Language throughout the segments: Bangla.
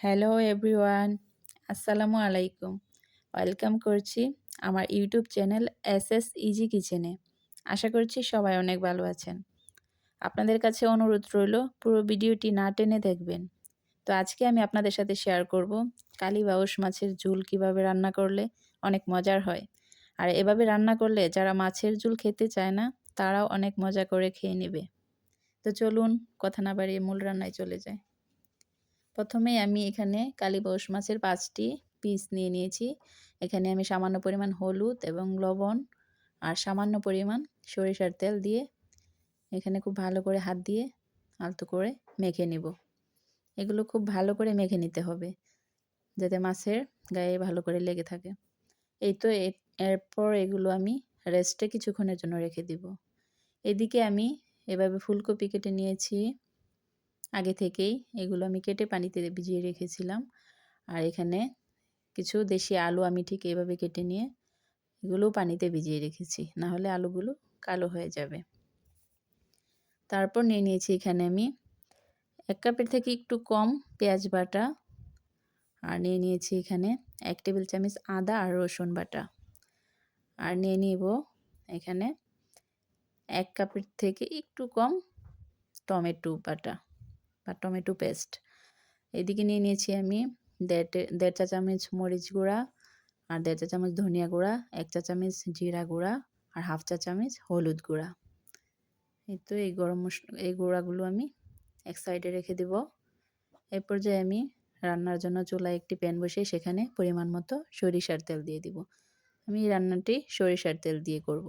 হ্যালো এভরিওয়ান আসসালামু আলাইকুম ওয়েলকাম করছি আমার YouTube channel S S easy কিচেনে আশা করছি সবাই অনেক ভালো আছেন। আপনাদের কাছে অনুরোধ রইল, পুরো ভিডিওটি না টেনে দেখবেন। তো আজকে আমি আপনাদের সাথে শেয়ার করব কালী বাউস মাছের ঝুল কীভাবে রান্না করলে অনেক মজার হয়। আর এভাবে রান্না করলে যারা মাছের ঝুল খেতে চায় না, তারাও অনেক মজা করে খেয়ে নেবে। তো চলুন, কথা না বাড়িয়ে মূল রান্নায় চলে যায় প্রথমে আমি এখানে কালীবাউস মাছের পাঁচটি পিস নিয়ে নিয়েছি। এখানে আমি সামান্য পরিমাণ হলুদ এবং লবণ আর সামান্য পরিমাণ সরিষার তেল দিয়ে এখানে খুব ভালো করে হাত দিয়ে আলতো করে মেখে নিব। এগুলো খুব ভালো করে মেখে নিতে হবে যাতে মাছের গায়ে ভালো করে লেগে থাকে। এই তো এরপর এগুলো আমি রেস্টে কিছুক্ষণের জন্য রেখে দিব। এদিকে আমি এভাবে ফুলকপি কেটে নিয়েছি। আগে থেকেই এগুলো আমি কেটে পানিতে ভিজিয়ে রেখেছিলাম। আর এখানে কিছু দেশি আলু আমি ঠিক এভাবে কেটে নিয়ে এগুলো পানিতে ভিজিয়ে রেখেছি। না হলে আলুগুলো কালো হয়ে যাবে। তারপর নিয়ে নিয়েছি এখানে আমি এক কাপের থেকে একটু কম পেঁয়াজ বাটা। আর নিয়ে নিয়েছি এখানে এক টেবিল চামচ আদা আর রসুন বাটা। আর নিয়ে নিব এখানে এক কাপের থেকে একটু কম টমেটো বাটা। বা টমেটো পেস্ট। এদিকে নিয়ে নিয়েছি আমি দেড় দেড় চা চামচ মরিচ গুঁড়া আর দেড় চা চামচ ধনিয়া গুঁড়া, এক চা চামচ জিরা গুঁড়া আর হাফ চা চামচ হলুদ গুঁড়া। এই তো এই গরম মশলা এই গুঁড়াগুলো আমি এক সাইডে রেখে দেব। এই পর্যায়ে আমি রান্নার জন্য চুলায় একটি প্যান বসিয়ে সেখানে পরিমাণ মতো সরিষার তেল দিয়ে দিব। আমি রান্নাটি সরিষার তেল দিয়ে করব।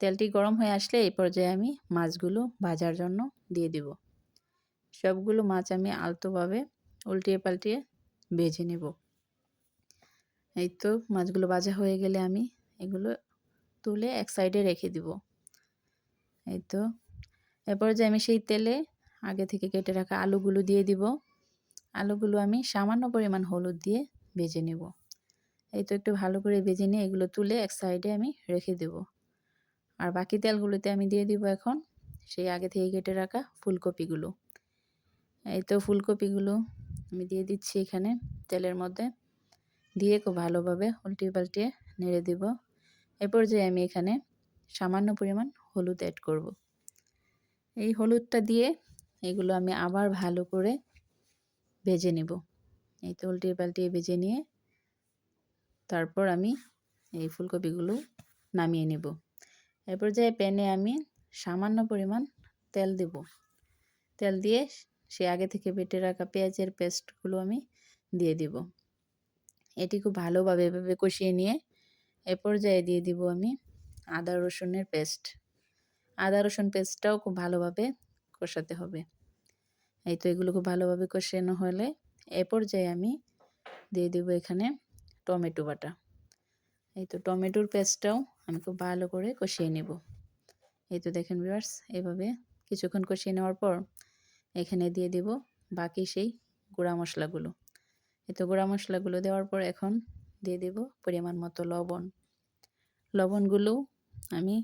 তেলটি গরম হয়ে আসলে এই পর্যায়ে আমি মাছগুলো ভাজার জন্য দিয়ে দিব। সবগুলো মাছ আমি আলতোভাবে উল্টিয়ে পাল্টিয়ে ভেজে নেব। এই তো মাছগুলো ভাজা হয়ে গেলে আমি এগুলো তুলে এক সাইডে রেখে দিব। এই তো এরপর যে আমি সেই তেলে আগে থেকে কেটে রাখা আলুগুলো দিয়ে দিব। আলুগুলো আমি সামান্য পরিমাণ হলুদ দিয়ে ভেজে নেব। এই তো একটু ভালো করে ভেজে নিয়ে এগুলো তুলে এক সাইডে আমি রেখে দেব। আর বাকি তেলগুলোতে আমি দিয়ে দিব এখন সেই আগে থেকে কেটে রাখা ফুলকপিগুলো। এই তো ফুলকপিগুলো আমি দিয়ে দিচ্ছি এখানে তেলের মধ্যে। দিয়ে খুব ভালোভাবে উল্টিয়ে পাল্টিয়ে নেড়ে দেব। এরপর যে আমি এখানে সামান্য পরিমাণ হলুদ অ্যাড করব। এই হলুদটা দিয়ে এগুলো আমি আবার ভালো করে ভেজে নেব। এই তো উল্টিয়ে পাল্টিয়ে ভেজে নিয়ে তারপর আমি এই ফুলকপিগুলো নামিয়ে নেব। এরপর যে প্যানে আমি সামান্য পরিমাণ তেল দেব। তেল দিয়ে সে আগে থেকে বেটে রাখা পেঁয়াজের পেস্টগুলো আমি দিয়ে দিব। এটি খুব ভালোভাবে এভাবে কষিয়ে নিয়ে এ পর্যায়ে দিয়ে দিব আমি আদা, রসুনের পেস্ট। আদা, রসুন পেস্টটাও খুব ভালোভাবে কষাতে হবে। এই তো এগুলো খুব ভালোভাবে কষানো হলে এ পর্যায়ে আমি দিয়ে দিব এখানে টমেটো বাটা। এই তো টমেটোর পেস্টটাও আমি খুব ভালো করে কষিয়ে নেব। এই তো দেখেন ভিউয়ার্স, এভাবে কিছুক্ষণ কষিয়ে নেওয়ার পর এখানে দিয়ে দিব বাকি সেই গুঁড়া মশলাগুলো। এতো গুঁড়া মশলাগুলো দেওয়ার পর এখন দিয়ে দেব পরিমাণ মতো লবণ। লবণগুলো আমি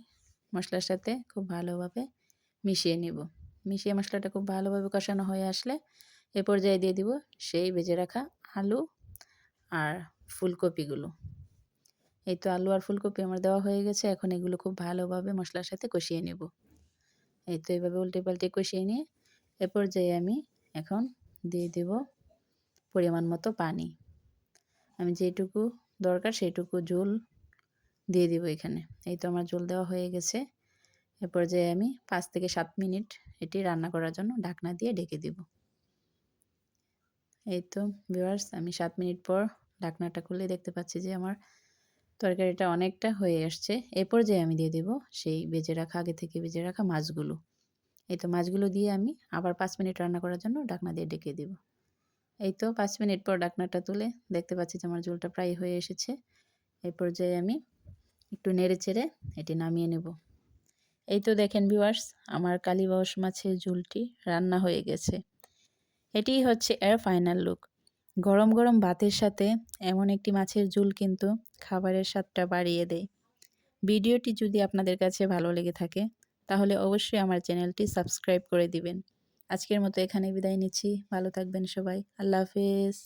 মশলার সাথে খুব ভালোভাবে মিশিয়ে নিব। মিশিয়ে মশলাটা খুব ভালোভাবে কষানো হয়ে আসলে এ পর্যায়ে দিয়ে দিব সেই ভেজে রাখা আলু আর ফুলকপিগুলো। এই তো আলু আর ফুলকপি আমার দেওয়া হয়ে গেছে, এখন এগুলো খুব ভালোভাবে মশলার সাথে কষিয়ে নেব। এই তো এইভাবে উল্টে পাল্টে কষিয়ে নিয়ে এ পর্যায়ে আমি এখন দিয়ে দেব পরিমাণ মতো পানি। আমি যেটুকু দরকার সেইটুকু জল দিয়ে দিব এখানে। এই তো আমার জল দেওয়া হয়ে গেছে। এ পর্যায়ে আমি পাঁচ থেকে সাত মিনিট এটি রান্না করার জন্য ঢাকনা দিয়ে ঢেকে দেব। এই তো ভিউয়ার্স, আমি সাত মিনিট পর ঢাকনাটা খুলে দেখতে পাচ্ছি যে আমার তরকারিটা অনেকটা হয়ে আসছে। এ পর্যায়ে আমি দিয়ে দেব সেই বেজে রাখা, আগে থেকে বেজে রাখা মাছগুলো। এই তো মাছগুলো দিয়ে আমি আবার পাঁচ মিনিট রান্না করার জন্য ডাকনা দিয়ে ডেকে দেব। এই তো পাঁচ মিনিট পর ডাকনাটা তুলে দেখতে পাচ্ছি যে আমার ঝোলটা প্রায় হয়ে এসেছে। এই পর্যায়ে আমি একটু নেড়ে চেড়ে এটি নামিয়ে নেব। এই তো দেখেন ভিউয়ার্স আমার কালীবাউস মাছের ঝুলটি রান্না হয়ে গেছে। এটিই হচ্ছে এর ফাইনাল লুক গরম গরম ভাতের সাথে এমন একটি মাছের ঝুল কিন্তু খাবারের স্বাদটা বাড়িয়ে দেয়। ভিডিওটি যদি আপনাদের কাছে ভালো লেগে থাকে তাহলে অবশ্যই আমার চ্যানেলটি সাবস্ক্রাইব করে দিবেন। আজকের মতো এখানে বিদায় নিচ্ছি। ভালো থাকবেন সবাই। আল্লাহ হাফেজ।